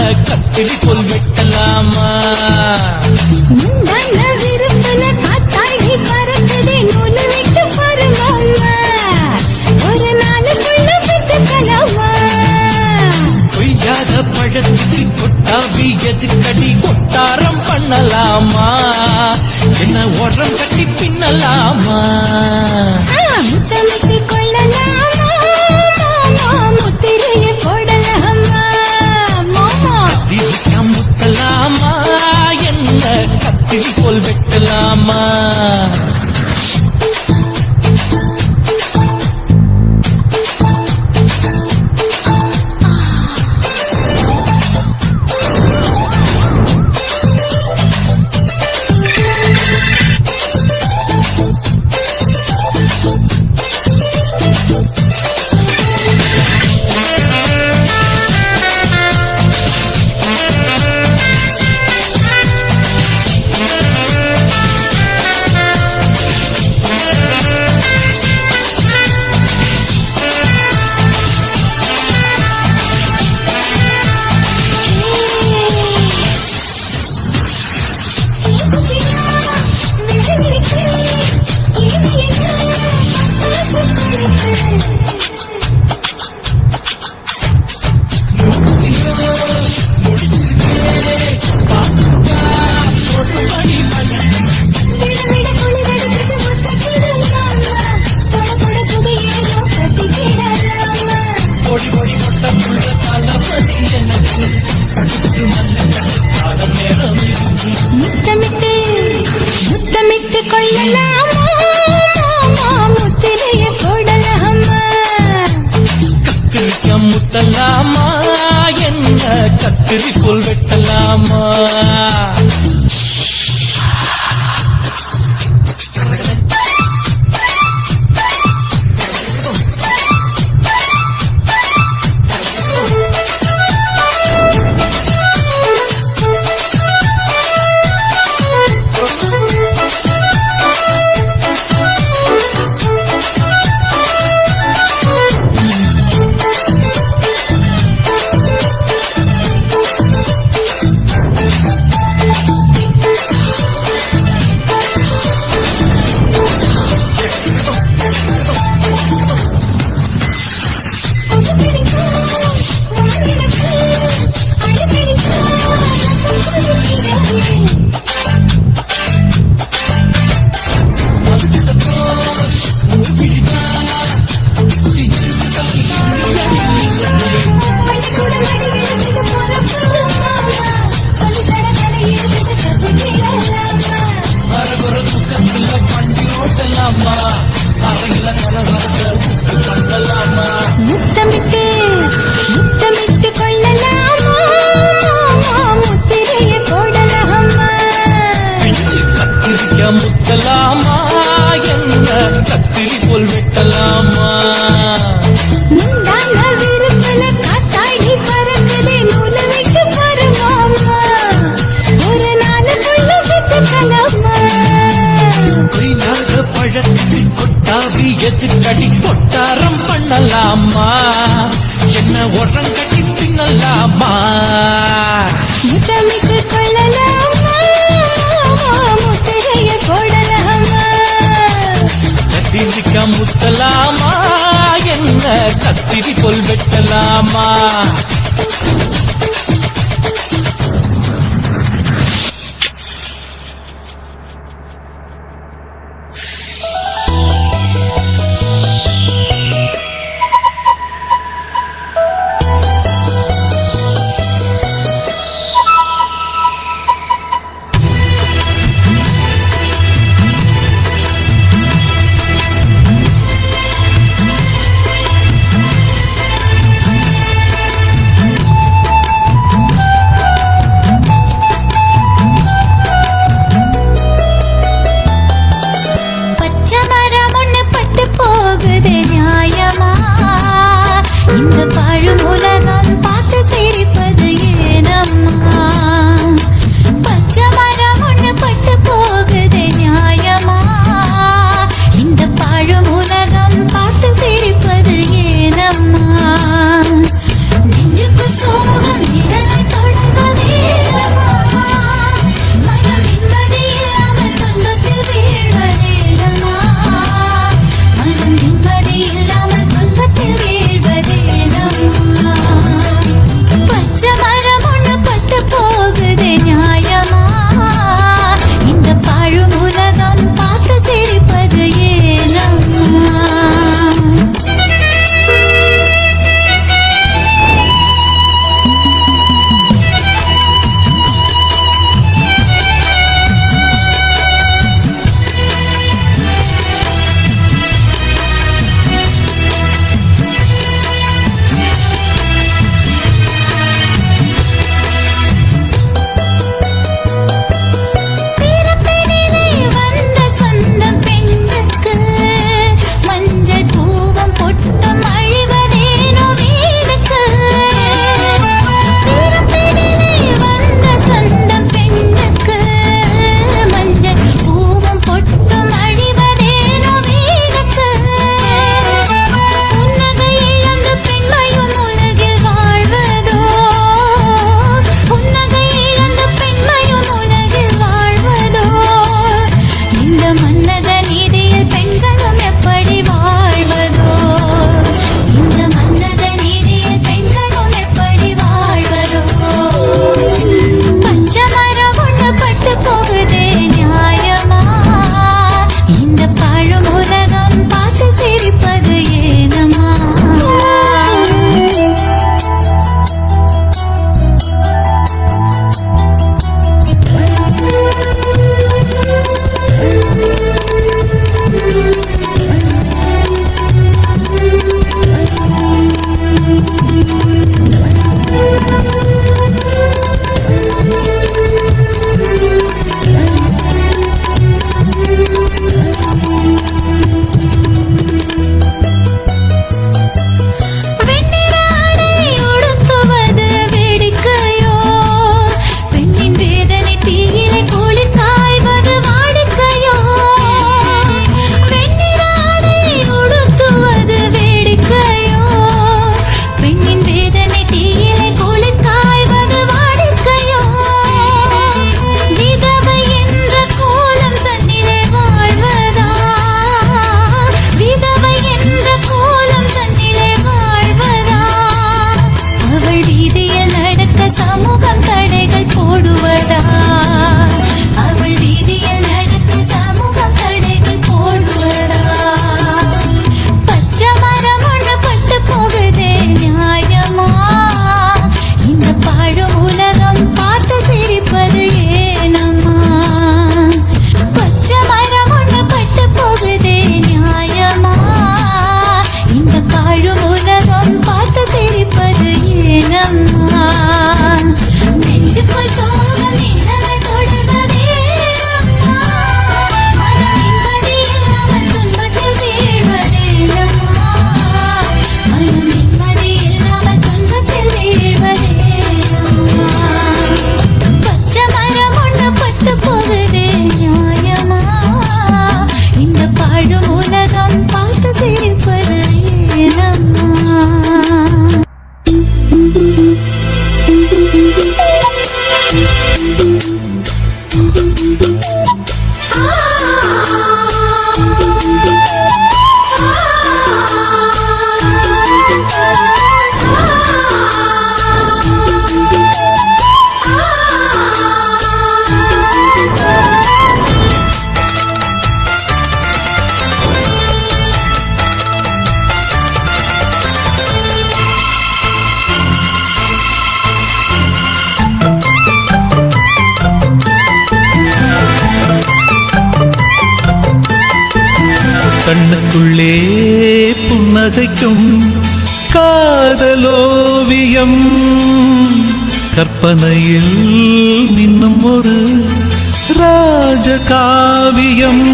என்ன கத்திரி கொல் வெட்டலாமா? நல்ல விருப்பல காத்தாடி பறக்குதே நூலு விட்டு பாரு மாமா ஒரு நாளுக்குள்ள பெற்றுக்கலாமா கொய்யாத பழத்துக்கு கொட்டாவி எதுக்கடி கொட்டாரம் பண்ணலாமா? என்ன உரம் கட்டி பின்னலாமா? முத்தமிட்டு கத்திரிக்க என்ன கத்திரிக்கோள் வெட்டலாமா? கொட்டாவி எதுக்கடி கொட்டாரம் பண்ணலாமா? என்ன உரம் கட்டி பின்னலாமா முத்தமிட்டு கொள்ளலாமா? முத்திரைய போடலாமா? கத்திரிக்க முத்தலாமா? என்ன கத்திரி கொல் வெட்டலாமா? எனக்குள்ளே புன்னகைக்கும் காதலோவியம். கற்பனையில் இன்னும் ஒரு ராஜகாவியம்.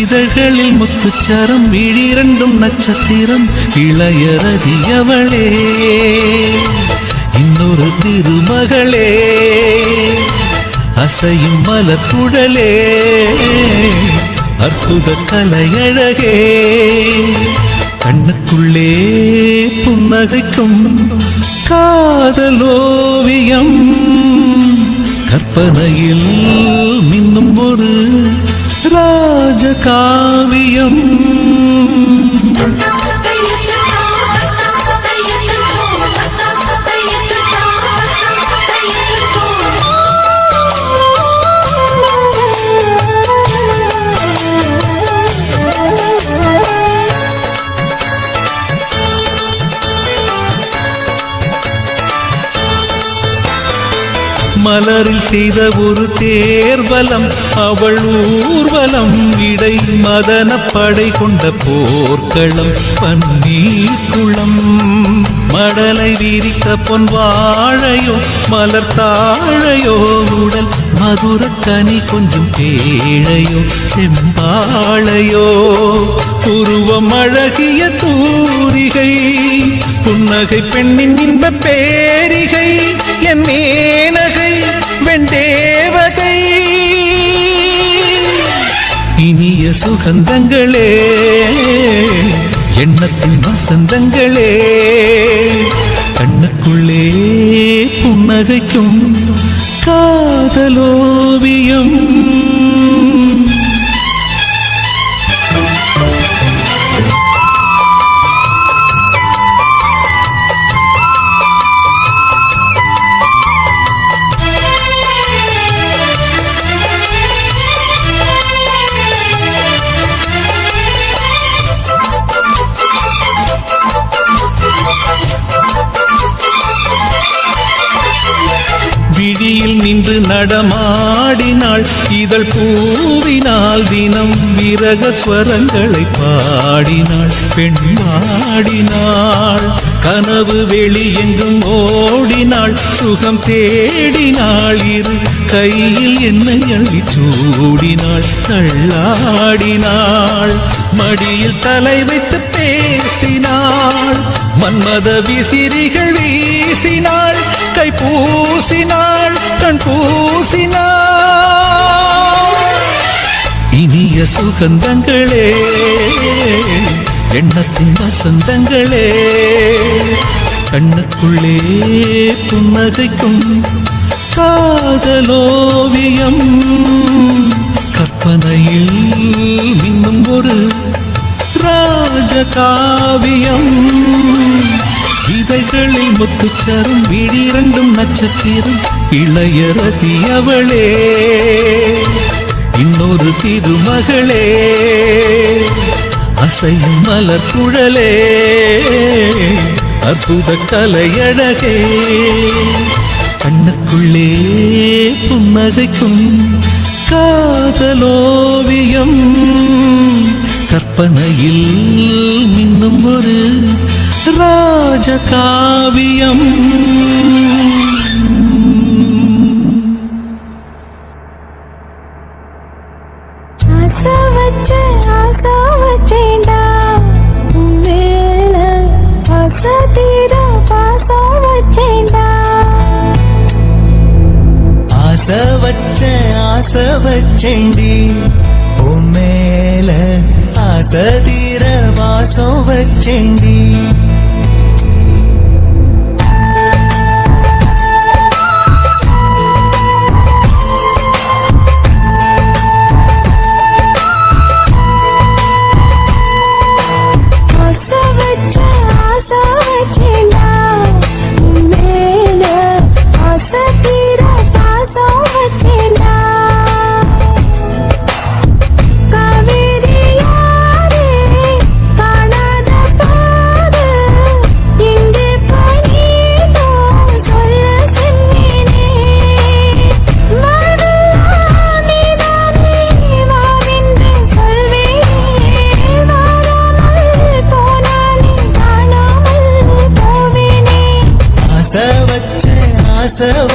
இதழ்களில் முத்துச்சரம் விழிரண்டும் நட்சத்திரம் இளையரதியவளே. இன்னொரு திருமகளே அசையும் மலக்குழலே அற்புத கலையழகே. கண்ணுக்குள்ளே புன்னகைக்கும் காதலோவியம். கற்பனையில் மின்னும் ஒரு ராஜகாவியம். மலரில் செய்த ஒரு தேர்வலம் அவள் ஊர்வலம் இடை மதன படை கொண்ட போர்க்களம் பன்னீர் குளம். மடலை விரித்த பொன் வாழையோ மலர் தாழையோ உடல் மதுர கனி கொஞ்சம் பேழையோ செம்பாழையோ. உருவம் அழகிய தூரிகை புன்னகை பெண்ணின் இன்ப பேரிகை என் மேன இனிய சுகந்தங்களே எண்ணத்தின் வசந்தங்களே கண்ணுக்குள்ளே புன்னகைக்கும் காதலோவியம். விழியில் நின்று நடமாடினாள். இதழ் பூவினால் தினம் விரக ஸ்வரங்களை பாடினாள். பெண் பாடினாள் கனவு வெளியெங்கும் ஓடினாள். சுகம் தேடினாள். இரு கையில் என்னை அள்ளி சூடினாள். தள்ளாடினாள். மடியில் தலை வைத்து பேசினாள். மன்மத விசிறிகள் வீசினாள். கை பூசினாள் கண் பூசினாள். இனிய சுகந்தங்களே எண்ணத்தின் வசந்தங்களே கண்ணுக்குள்ளே புன்னகைக்கும் காதலோவியம். கற்பனையில் மின்னும் ஒரு ராஜகாவியம். இதழ்களில் முத்துச்சரும் விடிரண்டும் நட்சத்திரம் இளையரதி அவளே. இன்னொரு திருமகளே அசையும் மலர் குழலே அற்புத கலையழகே கண்ணுக்குள்ளே புன்னகைக்கும் காதலோவியம். கற்பனையில் இன்னும் ஒரு ராஜகாவியம் ஆசை வச்ச ஆசை வச்சேன்டா உன் மேல ஆசை தீர பாசம் வச்சேன்டா ஆசை வச்ச ஆசை வச்சேண்டி உன் மேல ஆசை தீர myself.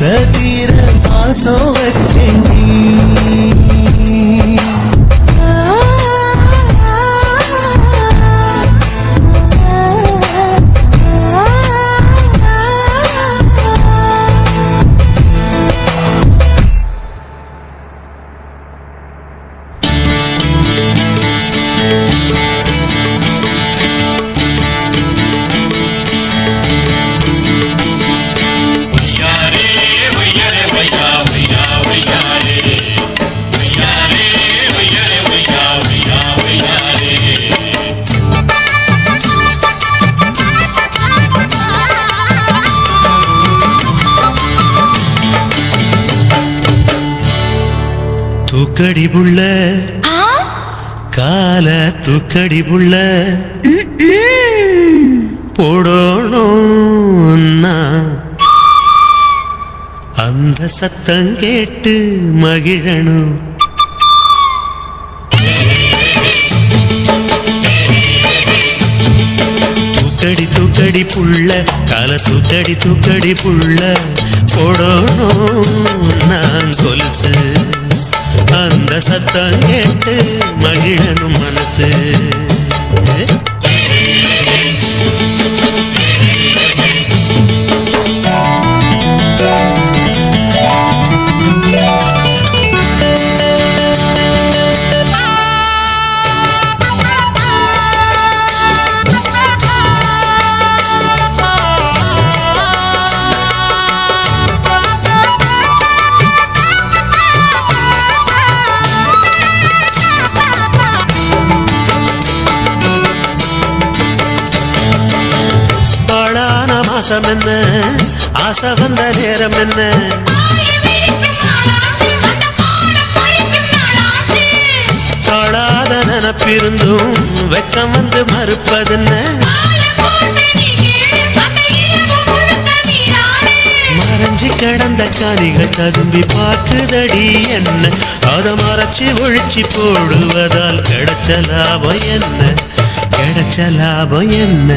சதிர பாசம் தூக்கடிபுள்ள கால தூக்கடிபுள்ள போடணும் அந்த சத்தம் கேட்டு மகிழணும். தூக்கடி தூக்கடி புள்ள கால தூக்கடி தூக்கடி புள்ள. போடணும் சத்தம் கேட்டு மாசம் என்ன ஆசை வந்த நேரம் என்ன? தாழாத நினப்பிருந்தும் வெக்கம் வந்து மறுப்பதென்ன மறைஞ்சி கிடந்த காணிகள் ததும்பி பார்க்குதடி என்ன? அதை மறைச்சி ஒழிச்சு போடுவதால் கிடைச்ச லாபம் என்ன? கிடைச்ச லாபம் என்ன?